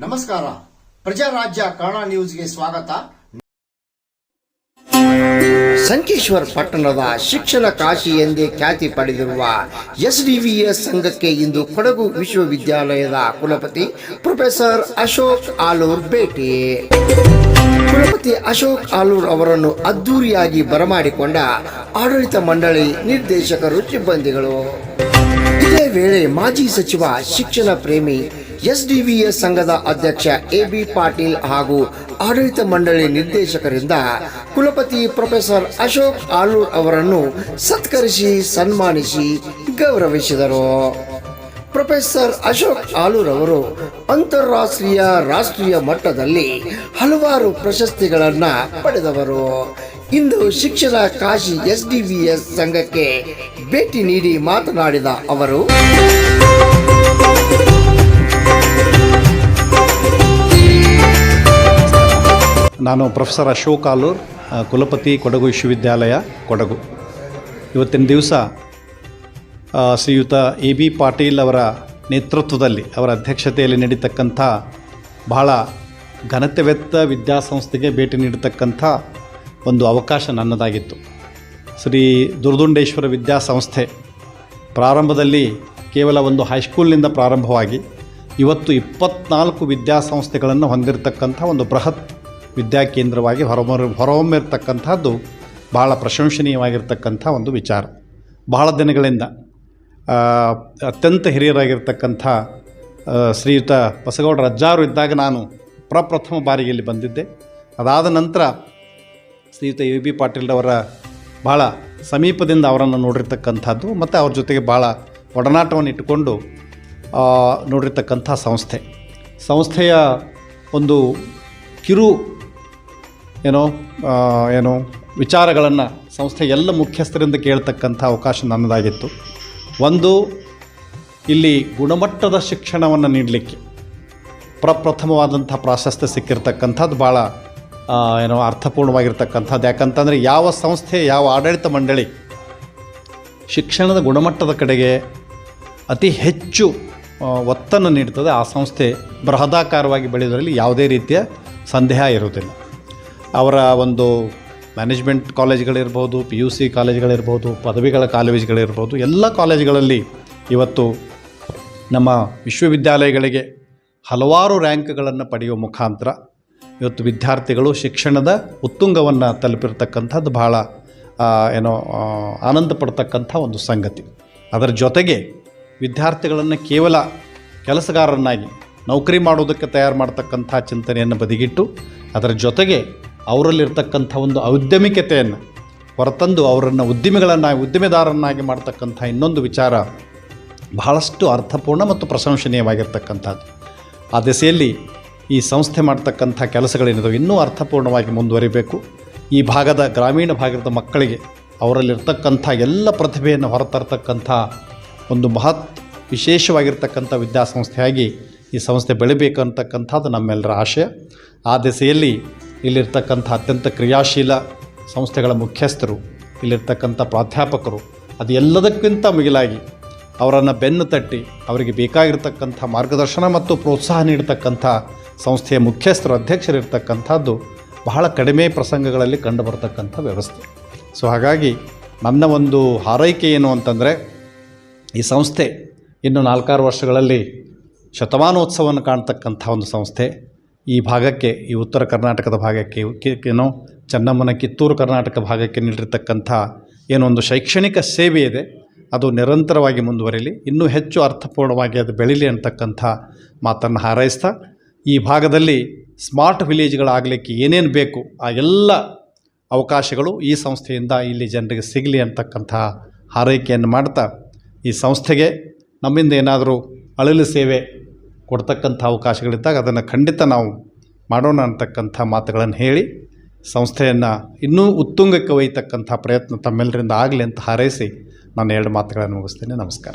ನಮಸ್ಕಾರ. ಪ್ರಜಾರಾಜ್ಯ ಕನ್ನಡ ನ್ಯೂಸ್ಗೆ ಸ್ವಾಗತ. ಸಂಕೇಶ್ವರ ಪಟ್ಟಣದ ಶಿಕ್ಷಣ ಕಾಶಿ ಎಂದೇ ಖ್ಯಾತಿ ಪಡೆದಿರುವ ಎಸ್ಡಿವಿಎಸ್ ಸಂಘಕ್ಕೆ ಇಂದು ಕೊಡಗು ವಿಶ್ವವಿದ್ಯಾಲಯದ ಕುಲಪತಿ ಪ್ರೊಫೆಸರ್ ಅಶೋಕ್ ಆಲೂರ್ ಭೇಟಿ. ಕುಲಪತಿ ಅಶೋಕ್ ಆಲೂರ್ ಅವರನ್ನು ಅದ್ದೂರಿಯಾಗಿ ಬರಮಾಡಿಕೊಂಡ ಆಡಳಿತ ಮಂಡಳಿ ನಿರ್ದೇಶಕರು ಸಿಬ್ಬಂದಿಗಳು. ಇದೇ ವೇಳೆ ಮಾಜಿ ಸಚಿವ ಶಿಕ್ಷಣ ಪ್ರೇಮಿ ಎಸ್ಡಿವಿಎಸ್ ಸಂಘದ ಅಧ್ಯಕ್ಷ ಎ ಬಿ ಪಾಟೀಲ್ ಹಾಗೂ ಆಡಳಿತ ಮಂಡಳಿ ನಿರ್ದೇಶಕರಿಂದ ಕುಲಪತಿ ಪ್ರೊಫೆಸರ್ ಅಶೋಕ್ ಆಲೂರ್ ಅವರನ್ನು ಸತ್ಕರಿಸಿ ಸನ್ಮಾನಿಸಿ ಗೌರವಿಸಿದರು. ಪ್ರೊಫೆಸರ್ ಅಶೋಕ್ ಆಲೂರ್ ಅವರು ಅಂತಾರಾಷ್ಟ್ರೀಯ ರಾಷ್ಟ್ರೀಯ ಮಟ್ಟದಲ್ಲಿ ಹಲವಾರು ಪ್ರಶಸ್ತಿಗಳನ್ನು ಪಡೆದವರು. ಇಂದು ಶಿಕ್ಷಣ ಕಾಶಿ ಎಸ್ಡಿವಿಎಸ್ ಸಂಘಕ್ಕೆ ಭೇಟಿ ನೀಡಿ ಮಾತನಾಡಿದ ಅವರು, ನಾನು ಪ್ರೊಫೆಸರ್ ಅಶೋಕ್ ಆಲೂರ್ ಕುಲಪತಿ ಕೊಡಗು ವಿಶ್ವವಿದ್ಯಾಲಯ, ಕೊಡಗು. ಇವತ್ತಿನ ದಿವಸ ಶ್ರೀಯುತ ಎ ಬಿ ಪಾಟೀಲ್ ಅವರ ನೇತೃತ್ವದಲ್ಲಿ, ಅವರ ಅಧ್ಯಕ್ಷತೆಯಲ್ಲಿ ನಡೀತಕ್ಕಂಥ ಬಹಳ ಘನತೆವೆತ್ತ ವಿದ್ಯಾಸಂಸ್ಥೆಗೆ ಭೇಟಿ ನೀಡತಕ್ಕಂಥ ಒಂದು ಅವಕಾಶ ನನ್ನದಾಗಿತ್ತು. ಶ್ರೀ ದುರ್ದುಂಡೇಶ್ವರ ವಿದ್ಯಾಸಂಸ್ಥೆ. ಪ್ರಾರಂಭದಲ್ಲಿ ಕೇವಲ ಒಂದು ಹೈಸ್ಕೂಲ್ನಿಂದ ಪ್ರಾರಂಭವಾಗಿ ಇವತ್ತು ಇಪ್ಪತ್ನಾಲ್ಕು ವಿದ್ಯಾಸಂಸ್ಥೆಗಳನ್ನು ಹೊಂದಿರತಕ್ಕಂಥ ಒಂದು ಬೃಹತ್ ವಿದ್ಯಾಕೇಂದ್ರವಾಗಿ ಹೊರಮೊರ, ಹೊರಹೊಮ್ಮಿರ್ತಕ್ಕಂಥದ್ದು ಬಹಳ ಪ್ರಶಂಸನೀಯವಾಗಿರ್ತಕ್ಕಂಥ ಒಂದು ವಿಚಾರ. ಬಹಳ ದಿನಗಳಿಂದ ಅತ್ಯಂತ ಹಿರಿಯರಾಗಿರ್ತಕ್ಕಂಥ ಶ್ರೀಯುತ ಬಸಗೌಡ ರಜ್ಜಾರು ಇದ್ದಾಗ ನಾನು ಪ್ರಪ್ರಥಮ ಬಾರಿಗೆ ಇಲ್ಲಿ ಬಂದಿದ್ದೆ. ಅದಾದ ನಂತರ ಶ್ರೀಯುತ ಎ ಬಿ ಪಾಟೀಲ್ರವರ ಭಾಳ ಸಮೀಪದಿಂದ ಅವರನ್ನು ನೋಡಿರ್ತಕ್ಕಂಥದ್ದು ಮತ್ತು ಅವ್ರ ಜೊತೆಗೆ ಭಾಳ ಒಡನಾಟವನ್ನು ಇಟ್ಟುಕೊಂಡು ನೋಡಿರ್ತಕ್ಕಂಥ ಸಂಸ್ಥೆ. ಸಂಸ್ಥೆಯ ಒಂದು ಕಿರು, ಏನೋ ಏನೋ ವಿಚಾರಗಳನ್ನು ಸಂಸ್ಥೆ ಎಲ್ಲ ಮುಖ್ಯಸ್ಥರಿಂದ ಕೇಳ್ತಕ್ಕಂಥ ಅವಕಾಶ ನನ್ನದಾಗಿತ್ತು. ಒಂದು, ಇಲ್ಲಿ ಗುಣಮಟ್ಟದ ಶಿಕ್ಷಣವನ್ನು ನೀಡಲಿಕ್ಕೆ ಪ್ರಪ್ರಥಮವಾದಂಥ ಪ್ರಾಶಸ್ತ್ಯ ಸಿಕ್ಕಿರ್ತಕ್ಕಂಥದ್ದು ಭಾಳ ಏನೋ ಅರ್ಥಪೂರ್ಣವಾಗಿರ್ತಕ್ಕಂಥದ್ದು. ಯಾಕಂತಂದರೆ ಯಾವ ಸಂಸ್ಥೆ, ಯಾವ ಆಡಳಿತ ಮಂಡಳಿ ಶಿಕ್ಷಣದ ಗುಣಮಟ್ಟದ ಕಡೆಗೆ ಅತಿ ಹೆಚ್ಚು ಒತ್ತನ್ನು ನೀಡ್ತದೆ, ಆ ಸಂಸ್ಥೆ ಬೃಹದಾಕಾರವಾಗಿ ಬೆಳೆಯೋದರಲ್ಲಿ ಯಾವುದೇ ರೀತಿಯ ಸಂದೇಹ ಇರುವುದಿಲ್ಲ. ಅವರ ಒಂದು ಮ್ಯಾನೇಜ್ಮೆಂಟ್ ಕಾಲೇಜ್ಗಳಿರ್ಬೋದು, ಪಿ ಯು ಸಿ ಕಾಲೇಜ್ಗಳಿರ್ಬೋದು, ಪದವಿಗಳ ಕಾಲೇಜ್ಗಳಿರ್ಬೋದು, ಎಲ್ಲ ಕಾಲೇಜುಗಳಲ್ಲಿ ಇವತ್ತು ನಮ್ಮ ವಿಶ್ವವಿದ್ಯಾಲಯಗಳಿಗೆ ಹಲವಾರು ರ್ಯಾಂಕ್ಗಳನ್ನು ಪಡೆಯುವ ಮುಖಾಂತರ ಇವತ್ತು ವಿದ್ಯಾರ್ಥಿಗಳು ಶಿಕ್ಷಣದ ಉತ್ತುಂಗವನ್ನು ತಲುಪಿರ್ತಕ್ಕಂಥದ್ದು ಬಹಳ ಏನೋ ಆನಂದ ಪಡ್ತಕ್ಕಂಥ ಒಂದು ಸಂಗತಿ. ಅದರ ಜೊತೆಗೆ ವಿದ್ಯಾರ್ಥಿಗಳನ್ನು ಕೇವಲ ಕೆಲಸಗಾರರನ್ನಾಗಿ, ನೌಕರಿ ಮಾಡೋದಕ್ಕೆ ತಯಾರು ಮಾಡ್ತಕ್ಕಂಥ ಚಿಂತನೆಯನ್ನು ಬದಿಗಿಟ್ಟು, ಅದರ ಜೊತೆಗೆ ಅವರಲ್ಲಿರ್ತಕ್ಕಂಥ ಒಂದು ಔದ್ಯಮಿಕತೆಯನ್ನು ಹೊರತಂದು ಅವರನ್ನು ಉದ್ಯಮಿಗಳನ್ನಾಗಿ ಉದ್ದಿಮೆದಾರರನ್ನಾಗಿ ಮಾಡ್ತಕ್ಕಂಥ ಇನ್ನೊಂದು ವಿಚಾರ ಬಹಳಷ್ಟು ಅರ್ಥಪೂರ್ಣ ಮತ್ತು ಪ್ರಶಂಸನೀಯವಾಗಿರ್ತಕ್ಕಂಥದ್ದು. ಆ ದಿಸೆಯಲ್ಲಿ ಈ ಸಂಸ್ಥೆ ಮಾಡ್ತಕ್ಕಂಥ ಕೆಲಸಗಳೇನಿದಾವೆ ಇನ್ನೂ ಅರ್ಥಪೂರ್ಣವಾಗಿ ಮುಂದುವರಿಬೇಕು. ಈ ಭಾಗದ ಗ್ರಾಮೀಣ ಭಾಗದ ಮಕ್ಕಳಿಗೆ ಅವರಲ್ಲಿರ್ತಕ್ಕಂಥ ಎಲ್ಲ ಪ್ರತಿಭೆಯನ್ನು ಹೊರತರ್ತಕ್ಕಂಥ ಒಂದು ಮಹತ್ ವಿಶೇಷವಾಗಿರ್ತಕ್ಕಂಥ ವಿದ್ಯಾಸಂಸ್ಥೆಯಾಗಿ ಈ ಸಂಸ್ಥೆ ಬೆಳಿಬೇಕು ಅಂತಕ್ಕಂಥದ್ದು ನಮ್ಮೆಲ್ಲರ ಆಶಯ. ಆ ದಿಸೆಯಲ್ಲಿ ಇಲ್ಲಿರ್ತಕ್ಕಂಥ ಅತ್ಯಂತ ಕ್ರಿಯಾಶೀಲ ಸಂಸ್ಥೆಗಳ ಮುಖ್ಯಸ್ಥರು, ಇಲ್ಲಿರ್ತಕ್ಕಂಥ ಪ್ರಾಧ್ಯಾಪಕರು, ಅದು ಎಲ್ಲದಕ್ಕಿಂತ ಮಿಗಿಲಾಗಿ ಅವರನ್ನು ಬೆನ್ನು ತಟ್ಟಿ ಅವರಿಗೆ ಬೇಕಾಗಿರ್ತಕ್ಕಂಥ ಮಾರ್ಗದರ್ಶನ ಮತ್ತು ಪ್ರೋತ್ಸಾಹ ನೀಡತಕ್ಕಂಥ ಸಂಸ್ಥೆಯ ಮುಖ್ಯಸ್ಥರು ಅಧ್ಯಕ್ಷರಿರ್ತಕ್ಕಂಥದ್ದು ಬಹಳ ಕಡಿಮೆ ಪ್ರಸಂಗಗಳಲ್ಲಿ ಕಂಡುಬರ್ತಕ್ಕಂಥ ವ್ಯವಸ್ಥೆ. ಸೊ ಹಾಗಾಗಿ ನನ್ನ ಒಂದು ಹಾರೈಕೆ ಏನು ಅಂತಂದರೆ, ಈ ಸಂಸ್ಥೆ ಇನ್ನು ನಾಲ್ಕಾರು ವರ್ಷಗಳಲ್ಲಿ ಶತಮಾನೋತ್ಸವವನ್ನು ಕಾಣ್ತಕ್ಕಂಥ ಒಂದು ಸಂಸ್ಥೆ. ಈ ಭಾಗಕ್ಕೆ, ಈ ಉತ್ತರ ಕರ್ನಾಟಕದ ಭಾಗಕ್ಕೆ ಏನು, ಚೆನ್ನಮ್ಮನ ಕಿತ್ತೂರು ಕರ್ನಾಟಕ ಭಾಗಕ್ಕೆ ನೀಡಿರ್ತಕ್ಕಂಥ ಏನೊಂದು ಶೈಕ್ಷಣಿಕ ಸೇವೆ ಇದೆ. ಅದು ನಿರಂತರವಾಗಿ ಮುಂದುವರಿಲಿ. ಇನ್ನೂ ಹೆಚ್ಚು ಅರ್ಥಪೂರ್ಣವಾಗಿ ಅದು ಬೆಳೀಲಿ ಅಂತಕ್ಕಂಥ ಮಾತನ್ನು ಹಾರೈಸ್ತಾ ಈ ಭಾಗದಲ್ಲಿ ಸ್ಮಾರ್ಟ್ ವಿಲೇಜ್ಗಳಾಗಲಿಕ್ಕೆ ಏನೇನು ಬೇಕು, ಆ ಎಲ್ಲ ಅವಕಾಶಗಳು ಈ ಸಂಸ್ಥೆಯಿಂದ ಇಲ್ಲಿ ಜನರಿಗೆ ಸಿಗಲಿ ಅಂತಕ್ಕಂಥ ಹಾರೈಕೆಯನ್ನು ಮಾಡ್ತಾ, ಈ ಸಂಸ್ಥೆಗೆ ನಮ್ಮಿಂದ ಏನಾದರೂ ಅಳಲು ಸೇವೆ ಕೊಡ್ತಕ್ಕಂಥ ಅವಕಾಶಗಳಿದ್ದಾಗ ಅದನ್ನು ಖಂಡಿತ ನಾವು ಮಾಡೋಣ ಅಂತಕ್ಕಂಥ ಮಾತುಗಳನ್ನು ಹೇಳಿ, ಸಂಸ್ಥೆಯನ್ನು ಇನ್ನೂ ಉತ್ತುಂಗಕ್ಕೆ ಒಯ್ಯತಕ್ಕಂಥ ಪ್ರಯತ್ನ ತಮ್ಮೆಲ್ಲರಿಂದ ಆಗಲಿ ಅಂತ ಹಾರೈಸಿ ನಾನು ಎರಡು ಮಾತುಗಳನ್ನು ಮುಗಿಸ್ತೇನೆ. ನಮಸ್ಕಾರ.